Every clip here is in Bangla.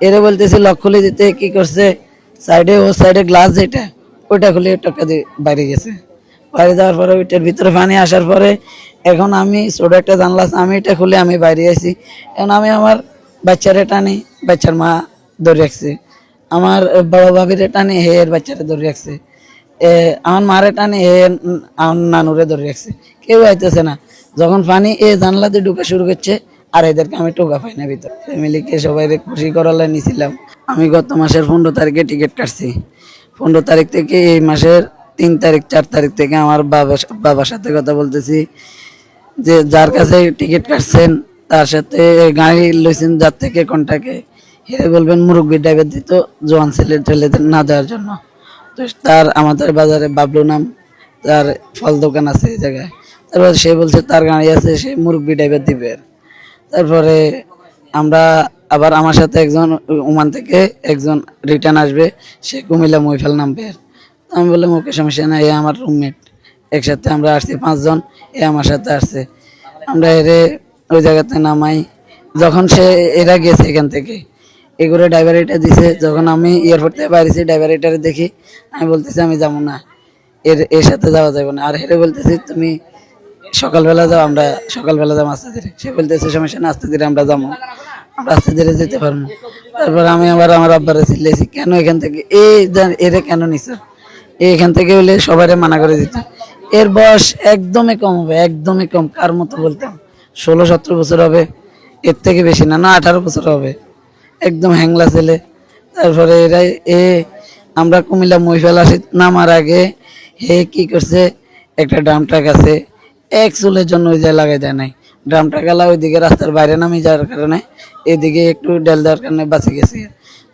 এরে বলতেছি, লক খুলে দিতে, কি করছে? সাইডে, ও সাইডে গ্লাস যেটা, ওইটা খুলে টপকা দিয়ে বাইরে গেছে। বাইরে যাওয়ার পরে ওইটার ভিতরে পানি আসার পরে এখন আমি ছোট একটা জানলা আমি এটা খুলে আমি বাইরে আসি এখন আমি আমার বাচ্চারে টানি, বাচ্চার মা ধরে রাখছে। আমার বড় ভাবির টানি, হে এর বাচ্চারে ধরে রাখছে। আমার মারে টানি, হে আমার নানুরে ধরে রাখছে। কেউ আইতেছে না। যখন পানি এ জানলা দিয়ে ঢুকে শুরু করছে আর এদেরকে আমি টোকা পাই না ভিতর। ফ্যামিলিকে সবাই খুশি করালে নিছিলাম। আমি গত মাসের পনেরো তারিখে টিকিট কাটছি। পনেরো তারিখ থেকে এই মাসের তিন তারিখ, চার তারিখ থেকে আমার বাবা, বাবার সাথে কথা বলতেছি যে যার কাছে টিকিট কাটছেন, তার সাথে গাড়ি লইছেন যার থেকে কন্টাকে হেরে বলবেন, মুরব্বী ড্রাইভার দিত জোয়ান ছেলে ছেলেদের না দেওয়ার জন্য। তো তার, আমাদের বাজারে বাবলু নাম, তার ফল দোকান আছে এই জায়গায়। তারপর সে বলছে, তার গাড়ি আছে, সে মুরব্বী ড্রাইভার দিবে। তারপরে আমরা আবার আমার সাথে একজন ওমান থেকে একজন রিটার্ন আসবে, সে কুমিল্লা মহিফাল নামবে আমি বললাম, ওকে, সমস্যা নাই, এ আমার রুমমেট একসাথে আমরা আসছি পাঁচজন, এ আমার সাথে আসছে। আমরা এরে ওই জায়গাতে নামাই। যখন সে এরা গেছে এখান থেকে এগুলো ড্রাইভার এটা দিছে। যখন আমি এয়ারপোর্ট থেকে বাইরেছি ড্রাইভার এটারে দেখি, আমি বলতেছি, আমি যাব না। এর এর সাথে যাওয়া যাবে না। আর হেরে বলতেছি, তুমি সকালবেলা যাও, আমরা সকালবেলা যাব, আস্তে ধীরে। সে বলতেছে, সমস্যা না আস্তে ধীরে আমরা যাব। আমরা আস্তে ধীরে যেতে পারব তারপর আমি আবার আমার আব্বারে চিল্লেছি কেন এখান থেকে? এই এরে কেন নিছ? এখান থেকে হলে সবাই মানা করে দিত। এর বয়স একদমই কম হবে, একদমই কম, কার মতো বলতাম? ষোলো, সতেরো বছর হবে, এর থেকে বেশি না না, আঠারো বছর হবে। একদম হ্যাংলা ছেলে। তারপরে এরা, এ, আমরা কুমিল্লা মহিফেল আসি, নামার আগে হে কি করছে? একটা ড্রাম ট্রাক আছে এক চুলের জন্য ওই জায়গায় লাগাই দেয় নাই। ড্রামটা আলা ওইদিকে রাস্তার বাইরে নামি যাওয়ার কারণে এদিকে একটু ডেল দেওয়ার কারণে বাঁচে গেছি।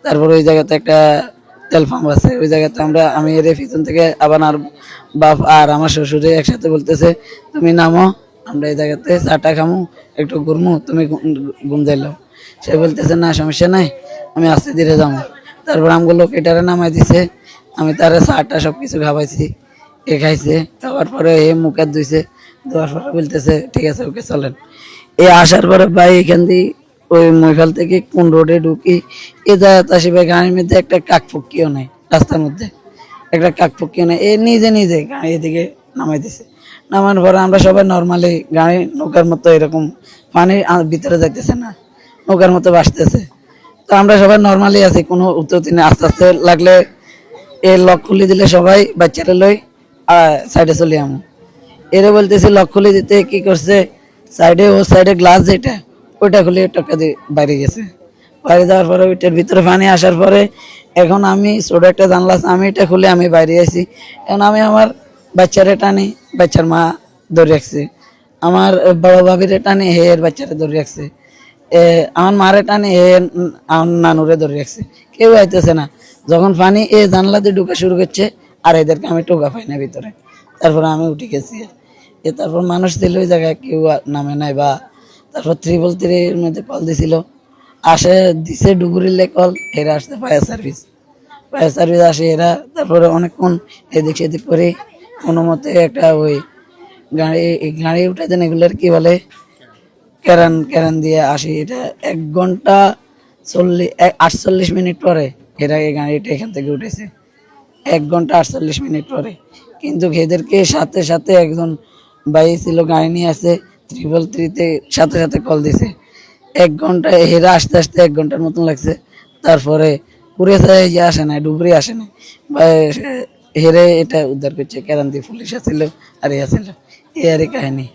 তারপর ওই জায়গাতে একটা তেল পাম্প আছে, ওই জায়গাতে আমরা, আমি এর পিছন থেকে আবার আর বাপ আর আমার শ্বশুরে একসাথে বলতেছে, তুমি নামো, আমরা এই জায়গাতে চাটা খামু, একটু ঘুরমু, তুমি ঘুম- যাইলাও সে বলতেছে, না, সমস্যা নাই, আমি আস্তে ধীরে যাব। তারপর আমগুলো কেটারে নামাই দিছে, আমি তারে চাটা সব কিছু খাওয়াইছি, এ খাইছে, খাওয়ার পরে এ মুখে ধুইছে। ধোয়ার পরে বলতেছে, ঠিক আছে, ওকে চলেন। এ আসার পরে ভাই এখান দিয়ে ওই মহিফাল থেকে কোন রোডে ঢুকি, এ যাতায়াত আসি ভাই গাড়ির মধ্যে একটা কাক ফুকিও নেই রাস্তার মধ্যে একটা কাক ফুকিও নেই এ নিজে নিজে গাড়ি এদিকে নামাই দিছে নামার পরে আমরা সবাই নর্মালি গাড়ি নৌকার মতো এরকম পানি ভিতরে যাইতেছে না, নৌকার মতো বাসতেছে। তো আমরা সবাই নর্মালি আছি, কোনো উত্তর নেই। আস্তে আস্তে লাগলে এ লক খুলে দিলে সবাই বাচ্চারা লই সাইডে চলে আমু। এরে বলতেছি, লক খুলে দিতে। কি করছে? সাইডে, ও সাইডে গ্লাস যেটা, ওইটা খুলে টপকা দিয়ে বাইরে গেছে। বাইরে যাওয়ার পরে ওইটার ভিতরে পানি আসার পরে এখন আমি ছোট একটা জানলা আমি এটা খুলে আমি বাইরে আছি এখন আমি আমার বাচ্চারে টানি, বাচ্চার মা ধরে রাখছে। আমার বড় ভাবিরে টানি, হে এর বাচ্চারে ধরে রাখছে। আমার মারে টানি, হে আমার নানুরে ধরে রাখছে। কেউ আইতেছে না। যখন পানি এ জানলা দিয়ে ঢুকে শুরু করছে, আর এদেরকে আমি টোকা পাই না ভিতরে। তারপরে আমি উঠে গেছি। এ তারপর মানুষ ছিল ওই জায়গায় কেউ নামে নাই বা তারপর ত্রিপল থ্রির মধ্যে কল দিছিল। আসে, দিছে ডুবুরিলে কল, এরা আসতে ফায়ার সার্ভিস ফায়ার সার্ভিস আসে এরা, তারপরে অনেকক্ষণ এদিক সেদিক করে কোনো মতে একটা ওই গাড়ি গাড়ি উঠে দেন, এগুলোর কি বলে? ক্যারান ক্যারান দিয়ে আসি। এটা এক ঘণ্টা চল্লিশ আটচল্লিশ মিনিট পরে এরা এই গাড়িটা এখান থেকে উঠেছে। এক ঘণ্টা আটচল্লিশ মিনিট পরে। কিন্তু এদেরকে সাথে সাথে একজন ভাই ছিল গাড়ি নিয়ে আসে ত্রিপল থ্রিতে সাথে সাথে কল দিছে। এক ঘণ্টা হেরা আসতে আসতে এক ঘণ্টার মতন লাগছে। তারপরে পুরে যে আসে না ডুবরি আসে না বা হেরে এটা উদ্ধার করছে, কেরান্তি পুলিশ আসছিল আর ইয়া আসছিল এই আর কাহিনী।